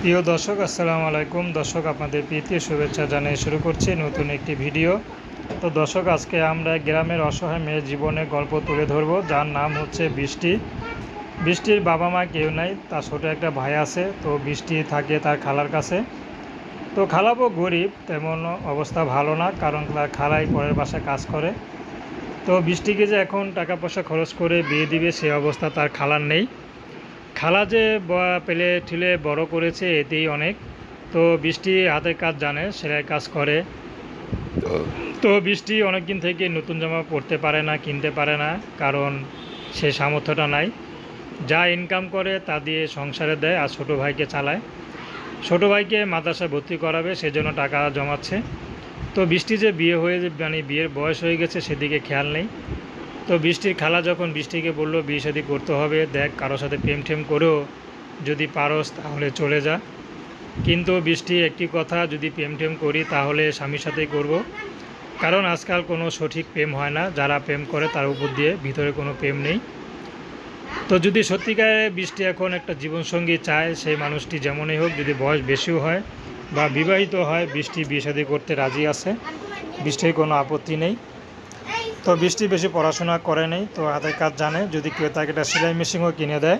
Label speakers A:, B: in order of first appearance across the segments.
A: প্রিয় দর্শক, আসসালামু আলাইকুম। দর্শক, আপনাদের প্রীতি ও শুভেচ্ছা জানিয়ে শুরু করছি নতুন একটি ভিডিও। তো দর্শক, আজকে আমরা গ্রামের অসহায় মেয়ের জীবনের গল্প তুলে ধরব, যার নাম হচ্ছে বৃষ্টি। বৃষ্টির বাবা মা কেউ নাই, তার ছোটো একটা ভাই আছে, তো বৃষ্টি থাকে তার খালার কাছে। তো খালাবো গরিব, তেমন অবস্থা ভালো না, কারণ তার খালাই পরের বাসায় কাজ করে। তো বৃষ্টিকে যে এখন টাকা পয়সা খরচ করে বিয়ে দিবে, সে অবস্থা তার খালার নেই। খালা যে পেলে ঠেলে বড় করেছে এতেই অনেক। তো বৃষ্টি হাতের কাজ জানে সেলাই কাজ করে। তো বৃষ্টি অনেক দিন থেকে নতুন জামা পরতে পারে না কিনতে পারে না কারণ সে সামর্থ্যটা নাই। যা ইনকাম করে তা দিয়ে সংসারে দেয় আর ছোটো ভাইকে চালায়। ছোটো ভাইকে মাদ্রাসায় ভর্তি করাবে সেজন্য টাকা জমাচ্ছে। তো বৃষ্টি যে বিয়ে হয়ে মানে বিয়ের বয়স হয়ে গেছে সেদিকে খেয়াল নেই। তো বৃষ্টির খালা যখন বৃষ্টিকে বলল, বিয়ে শাদি করতে হবে, দেখ কারোর সাথে প্রেম ঠেম করেও যদি পারস তাহলে চলে যা। কিন্তু বৃষ্টি একটি কথা, যদি প্রেম টেম করি তাহলে স্বামীর সাথেই করব। কারণ আজকাল কোনো সঠিক প্রেম হয় না, যারা প্রেম করে তার উপর দিয়ে ভিতরে কোনো প্রেম নেই। তো যদি সত্যিকারে বৃষ্টি এখন একটা জীবনসঙ্গী চায়, সেই মানুষটি যেমনই হোক, যদি বয়স বেশিও হয় বা বিবাহিত হয়, বৃষ্টি বিয়ে করতে রাজি আছে। বৃষ্টির কোনো আপত্তি নেই। তো বৃষ্টি বেশি পড়াশোনা করে নেই, তো হাতের কাজ জানে। যদি কেউ তাকে একটা সেলাই মেশিনও কিনে দেয়,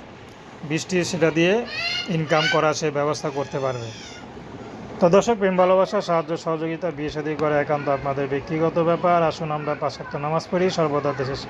A: বৃষ্টি সেটা দিয়ে ইনকাম করা সে ব্যবস্থা করতে পারবে। তো দর্শক, প্রেম, ভালোবাসা, সাহায্য, সহযোগিতা, বিয়ে সাদী করে একান্ত আপনাদের ব্যক্তিগত ব্যাপার। আসুন আমরা পাশাক্ত নামাজ পড়ি, সর্বদা দেশের